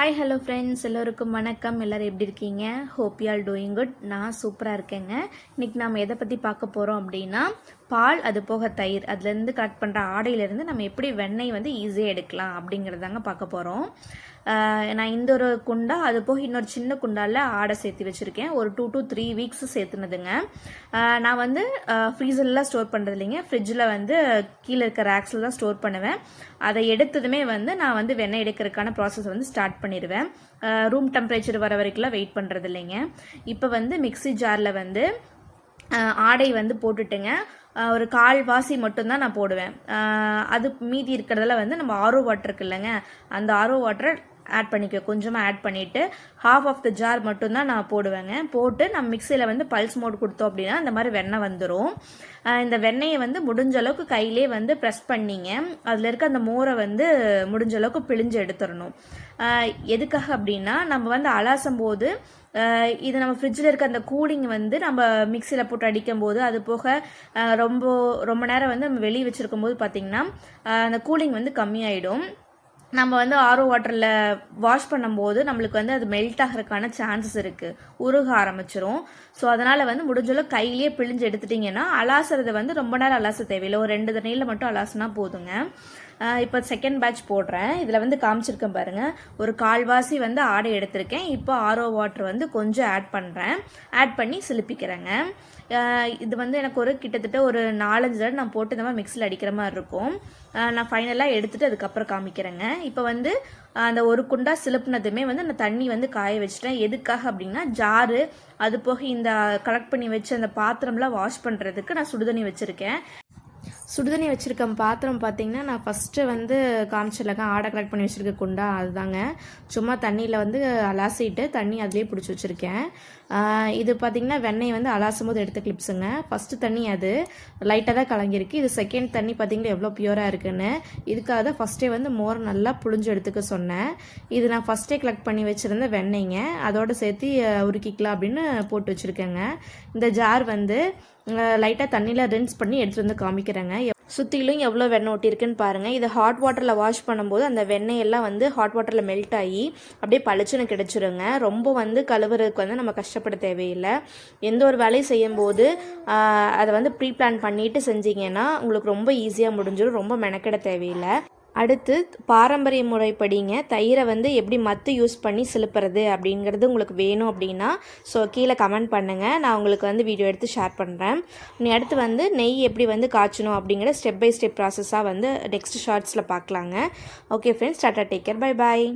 Hi hello friends எல்லோருக்கும் வணக்கம். எல்லோரும் எப்படி இருக்கீங்க? Hope you all doing good நான் சூப்பராக இருக்கேங்க. இன்றைக்கி நாம் எதை பற்றி பார்க்க போகிறோம் அப்படின்னா பால் அது போக தயிர். அதுலேருந்து கட் பண்ணுற ஆடையிலேருந்து நம்ம எப்படி வெண்ணெய் வந்து ஈஸியாக எடுக்கலாம் அப்படிங்கிறதாங்க பார்க்க போகிறோம் நான் இந்த ஒரு குண்டா அது போக இன்னொரு சின்ன குண்டாவில் ஆடை சேர்த்து வச்சுருக்கேன். ஒரு டூ டு த்ரீ வீக்ஸ் சேர்த்துனதுங்க. நான் வந்து ஃப்ரீசர்லாம் ஸ்டோர் பண்ணுறது இல்லைங்க ஃப்ரிட்ஜில் வந்து கீழே இருக்க ரேக்ஸில் தான் ஸ்டோர் பண்ணுவேன். அதை எடுத்ததுமே வந்து நான் வந்து வெண்ணெய் எடுக்கிறதுக்கான ப்ராசஸ் வந்து ஸ்டார்ட் பண்ணிடுவேன். ரூம் டெம்பரேச்சர் வர வரைக்கும்லாம் வெயிட் பண்ணுறது இல்லைங்க இப்போ வந்து மிக்சி ஜாரில் வந்து ஆடை வந்து போட்டுட்டுங்க. ஒரு கால் வாசி மட்டும்தான் நான் போடுவேன். அது மீதி இருக்கிறதுல வந்து நம்ம ஆரோ வாட்டர் இருக்கு இல்லைங்க அந்த ஆரோ வாட்டரை ஆட் பண்ணிக்க கொஞ்சமாக ஆட் பண்ணிவிட்டு ஹாஃப் ஆஃப் த ஜார் மட்டும்தான் நான் போடுவேங்க. போட்டு நம்ம மிக்சியில் வந்து பல்ஸ் மோட் கொடுத்தோம் அப்படின்னா இந்த மாதிரி வெண்ணெய் வந்துடும் இந்த வெண்ணெயை வந்து முடிஞ்ச அளவுக்கு கையிலே வந்து ப்ரெஸ் பண்ணிங்க. அதில் இருக்க அந்த மோரை வந்து முடிஞ்ச அளவுக்கு பிழிஞ்சு எடுத்துடணும். எதுக்காக அப்படின்னா நம்ம வந்து அலாசும் போது இது நம்ம ஃப்ரிட்ஜில் இருக்க அந்த கூலிங் வந்து நம்ம மிக்சியில் போட்டு அடிக்கும் போது அது போக ரொம்ப ரொம்ப நேரம் வந்து நம்ம வெளியே வச்சுருக்கும் போது பார்த்திங்கன்னா அந்த கூலிங் வந்து கம்மியாயிடும். நம்ம வந்து ஆரோ வாட்டரில் வாஷ் பண்ணும்போது நம்மளுக்கு வந்து அது மெல்ட் ஆகிறதுக்கான சான்சஸ் இருக்குது உருக ஆரம்பிச்சிரும். ஸோ அதனால் வந்து முடிஞ்சளவு கையிலேயே பிழிஞ்சு எடுத்துட்டிங்கன்னா அலாசுறது வந்து ரொம்ப நேரம் அலாச தேவையில்லை. ஒரு ரெண்டு தண்ணியில் மட்டும் அலாசுனா போதுங்க. இப்போ செகண்ட் பேட்ச் போடுறேன். இதில் வந்து காமிச்சிருக்கேன் பாருங்கள் ஒரு கால்வாசி வந்து ஆடை எடுத்திருக்கேன். இப்போ ஆரோ வாட்டர் வந்து கொஞ்சம் ஆட் பண்ணுறேன் ஆட் பண்ணி சிலுப்பிக்கிறேங்க. இது வந்து எனக்கு ஒரு கிட்டத்தட்ட ஒரு நாலஞ்சு தடவை நான் போட்டு இந்த மாதிரி மிக்சியில் அடிக்கிற மாதிரி இருக்கும். நான் ஃபைனலாக எடுத்துகிட்டு அதுக்கப்புறம் காமிக்கிறேங்க. இப்போ வந்து அந்த ஒரு குண்டா சிலுப்புனதுமே வந்து அந்த தண்ணி வந்து காய வச்சுட்டேன். எதுக்காக அப்படின்னா ஜாரு அது போக இந்த கலெக்ட் பண்ணி வச்சு அந்த பாத்திரம்லாம் வாஷ் பண்ணுறதுக்கு நான் சுடுதண்ணி வச்சுருக்கேன். சுடுதண்ணி வச்சுருக்க பாத்திரம் பார்த்தீங்கன்னா நான் ஃபஸ்ட்டு வந்து காமிச்சிருக்கேன் ஆடை கலெக்ட் பண்ணி வச்சுருக்க குண்டா அதுதாங்க. சும்மா தண்ணியில் வந்து அலாசிட்டு தண்ணி அதிலே பிடிச்சி வச்சுருக்கேன். இது பார்த்திங்கன்னா வெண்ணெய் வந்து அலாசும் போது எடுத்த கிளிப்ஸுங்க ஃபஸ்ட்டு தண்ணி அது. லைட்டாக தான் கலங்கியிருக்கு. இது செகண்ட் தண்ணி பார்த்திங்கன்னா எவ்வளோ பியூராக இருக்குன்னு. இதுக்காக தான் ஃபஸ்ட்டே வந்து மோர் நல்லா புழிஞ்சு எடுத்துக்க சொன்னேன். இது நான் ஃபஸ்ட்டே கலெக்ட் பண்ணி வச்சுருந்த வெண்ணெய்ங்க. அதோடு சேர்த்து உருக்கிக்கலாம் அப்படின்னு போட்டு வச்சுருக்கேங்க. இந்த ஜார் வந்து லைட்டாக தண்ணியில் ரின்ஸ் பண்ணி எடுத்துகிட்டு வந்து காமிக்கிறேங்க. சுற்றிலும் எவ்வளோ வெண்ணெய் ஒட்டியிருக்குன்னு பாருங்கள் இதை ஹாட் வாட்டரில் வாஷ் பண்ணும்போது அந்த வெண்ணெயெல்லாம் வந்து ஹாட் வாட்டரில் மெல்ட் ஆகி அப்படியே பளிச்சுன்னு கிடச்சிருங்க. ரொம்ப வந்து கழுவுறதுக்கு வந்து நம்ம கஷ்டப்பட தேவையில்லை. எந்த ஒரு வேலையும் செய்யும்போது அதை வந்து ப்ரீ பிளான் பண்ணிவிட்டு செஞ்சீங்கன்னா உங்களுக்கு ரொம்ப ஈஸியாக முடிஞ்சிடும். ரொம்ப மெனக்கெட தேவையில்லை. அடுத்து பாரம்பரிய முறைப்படிங்க தயிரை வந்து எப்படி மத்து யூஸ் பண்ணி சிலுப்புறது அப்படிங்கிறது உங்களுக்கு வேணும் அப்படின்னா ஸோ கீழே கமெண்ட் பண்ணுங்கள் நான் உங்களுக்கு வந்து வீடியோ எடுத்து ஷேர் பண்ணுறேன் நீ அடுத்து வந்து நெய் எப்படி வந்து காய்ச்சணும் அப்படிங்கிற ஸ்டெப் பை ஸ்டெப் ப்ராசஸாக வந்து நெக்ஸ்ட் ஷார்ட்ஸில் பார்க்கலாங்க. Okay friends tata take care bye bye